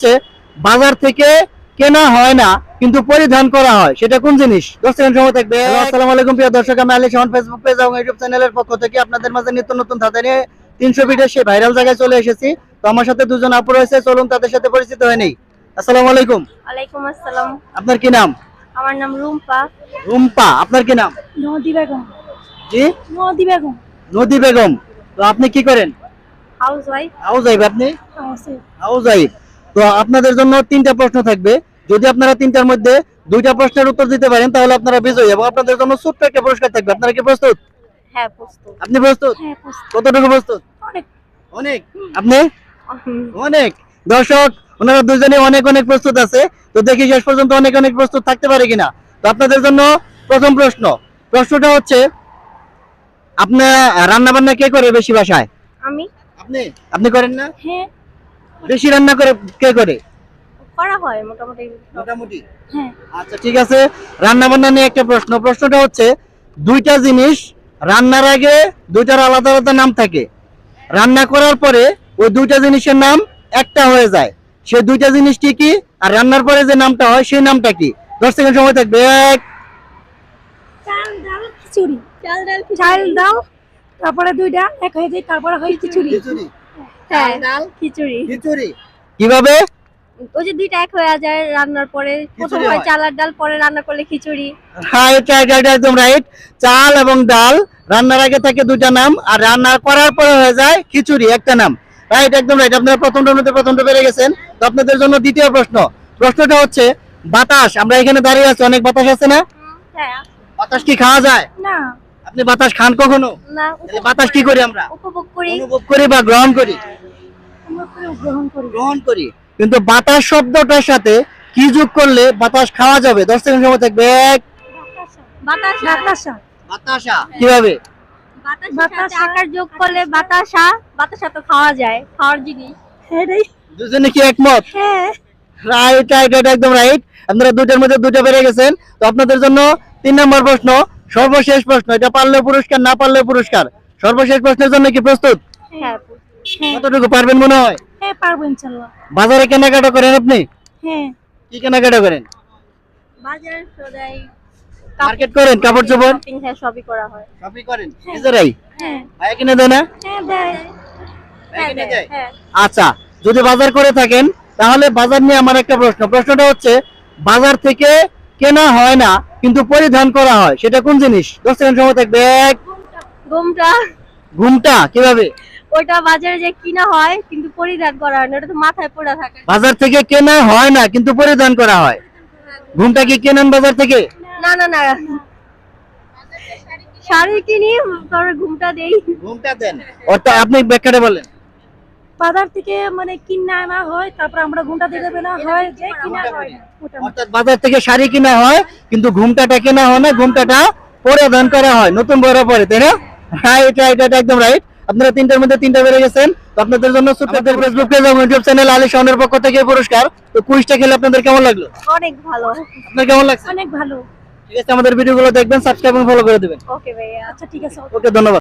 হচ্ছে বাজার থেকে কেনা হয় না কিন্তু পরিধান করা হয়। সেটা কোন জিনিস? দশ সেকেন্ড সময় থাকবে। আসসালামু আলাইকুম প্রিয় দর্শক আমি আলী শাহন ফেসবুক পেজ এবং ইউটিউব চ্যানেলের পক্ষ থেকে আপনাদের মাঝে নিত্য নতুন ধাঁধা নিয়ে তিনশো ফিটের সেই ভাইরাল জায়গায় চলে এসেছি। তো আমার সাথে দুজন আপু রয়েছে চলুন তাদের সাথে পরিচিত হয়ে নেই। আসসালামু আলাইকুম। ওয়ালাইকুম আসসালাম। আপনার কি নাম? আমার নাম রুম্পা। রুম্পা আপনার কি নাম? নদী বেগম। জি? নদী বেগম। নদী বেগম। তো আপনি কি করেন? Housewife. হাউস ওয়াইফ আপনি? Housewife. তো আপনাদের জন্য তিনটা প্রশ্ন থাকবে। যদি আপনারা তিনটার মধ্যে দুইটা প্রশ্নের উত্তর দিতে পারেন তাহলে আপনারা বিজয়ী এবং আপনাদের জন্য ছোট্ট একটা পুরস্কার থাকবে। আপনারা কি প্রস্তুত? হ্যাঁ প্রস্তুত। আপনি প্রস্তুত? হ্যাঁ কতটুকু প্রস্তুত? অনেক। আপনি? অনেক। দর্শক ওনারা দুজনে অনেক অনেক প্রস্তুত আছে। তো দেখি শেষ পর্যন্ত অনেক অনেক প্রস্তুত থাকতে পারে কিনা। তো আপনাদের জন্য প্রথম প্রশ্ন। প্রশ্নটা হচ্ছে আপনার রান্না বান্না কে করে বেশি বাসায়? আমি। আপনি? আপনি করেন না? হ্যাঁ। বেশি রান্না করে কে করে? করা হয় মোটামুটি। মোটামুটি? হ্যাঁ। আচ্ছা ঠিক আছে। রান্না বান্না নিয়ে একটা প্রশ্ন। প্রশ্নটা হচ্ছে দুইটা জিনিস রান্নার আগে দুইটার আলাদা আলাদা নাম থাকে। রান্না করার পরে ওই দুইটা জিনিসের নাম একটা হয়ে যায়। সে দুইটা জিনিস কি কি? আর রান্নার পরে যে নামটা হয় সেই নামটা কি? দশ সেকেন্ড সময় থাকবে। এক। চাল ডাল খিচুড়ি। চাল ডাল চাল ডাল তারপরে দুইটা এক হয়ে যায় তারপরে হয় খিচুড়ি। হ্যাঁ। ডাল খিচুড়ি। খিচুড়ি। কীভাবে? ওই যে দুইটা এক হয়ে যায় রান্নার পরে। প্রথম হয় হয়। চাল আর ডাল পরে রান্না করলে খিচুড়ি। রাইট রাইট রাইট একদম রাইট চাল এবং ডাল রান্নার আগে থাকে দুইটা নাম আর রান্না করার পরে হয়ে যায় খিচুড়ি একটা নাম। রাইট একদম রাইট আপনারা প্রথমটার মধ্যে প্রথমটা পেরে গেছেন। তো আপনাদের জন্য দ্বিতীয় প্রশ্ন। প্রশ্নটা হচ্ছে বাতাস আমরা এখানে দাঁড়িয়ে আছি অনেক বাতাস আছে না? হ্যাঁ। বাতাস কি খাওয়া যায়? না। আপনি বাতাস খান কখনো? না বাতাস কি করি আমরা? উপভোগ করি। অনুভব করি বা গ্রহণ করি? গ্রহণ করি। কিন্তু বাতাস শব্দটার সাথে কি যোগ করলে বাতাস খাওয়া যাবে? দশ সেকেন্ড সময় থাকবে বাতাসা। বাতাসা। বাতাসা। কীভাবে? বাতাসা। আকার যোগ করলে বাতাসা বাতাসা তো খাওয়া যায় খাওয়ার জিনিস। দুজনে কি একমত? হ্যাঁ। রাইট রাইট রাইট একদম রাইট আপনারা দুইটার মধ্যে দুইটা পেরে গেছেন। তো আপনাদের জন্য তিন নম্বর প্রশ্ন সর্বশেষ প্রশ্ন। এটা পারলে পুরস্কার না পারলে পুরস্কার? সর্বশেষ প্রশ্নের জন্য কি প্রস্তুত? হ্যাঁ। কতটুকু পারবেন মনে হয়? হ্যাঁ পারব ইনশাল্লাহ। বাজারে কেনাকাটা করেন আপনি? হ্যাঁ। কি কেনাকাটা করেন? বাজার সদাই মার্কেট করেন কাপড় চোপড়? শপিং হ্যাঁ সবই করা হয়। সবই করেন নিজেরাই? হ্যাঁ। ভাই কিনে দেয় না? হ্যাঁ দেয়। ভাই হ্যাঁ কিনে দেয় দেয়? হ্যাঁ। আচ্ছা যদি বাজার করে থাকেন তাহলে বাজার নিয়ে আমার একটা প্রশ্ন। প্রশ্নটা হচ্ছে বাজার থেকে কেনা হয় না কিন্তু পরিধান করা হয় সেটা কোন জিনিস? দশ সেকেন্ড সময় থাকবে ঘুমটা। ঘুমটা কীভাবে? ওটা বাজারে যে কিনা হয় কিন্তু পরিধান করা হয় না ওটা তো মাথায় পড়ে থাকে। বাজার থেকে কেনা হয় না কিন্তু পরিধান করা হয়। ঘুমটা কি কেনেন বাজার থেকে? না না না। শাড়ি কিনি তারপরে ঘুমটা দেই। ঘুমটা দেন। অর্থাৎ আপনি ব্যাখ্যাটা বলেন। বাজার থেকে মানে কিনা আনা হয় তারপর আমরা ঘুমটা দিয়ে দেবে না হয় যে কিনা হয়। অর্থাৎ বাজার থেকে শাড়ি কিনা হয় কিন্তু ঘুমটাটা কেনা হয় না ঘুমটাটা পরিধান করা হয় নতুন বড় পরে তাই না? রাইট রাইট রাইট একদম রাইট আপনারা তিনটার মধ্যে তিনটা বেড়ে গেছেন। তো আপনাদের জন্য সুপ্রদের ফেসবুক পেজ এবং ইউটিউব চ্যানেল আলী শাহনের পক্ষ থেকে পুরস্কার। তো কুইজটা খেলে আপনাদের কেমন লাগল? অনেক ভালো। আপনার কেমন লাগছে? অনেক ভালো। ঠিক আছে আমাদের ভিডিওগুলো দেখবেন সাবস্ক্রাইব এবং ফলো করে দেবেন। ওকে ভাইয়া। আচ্ছা ঠিক আছে ওকে ধন্যবাদ।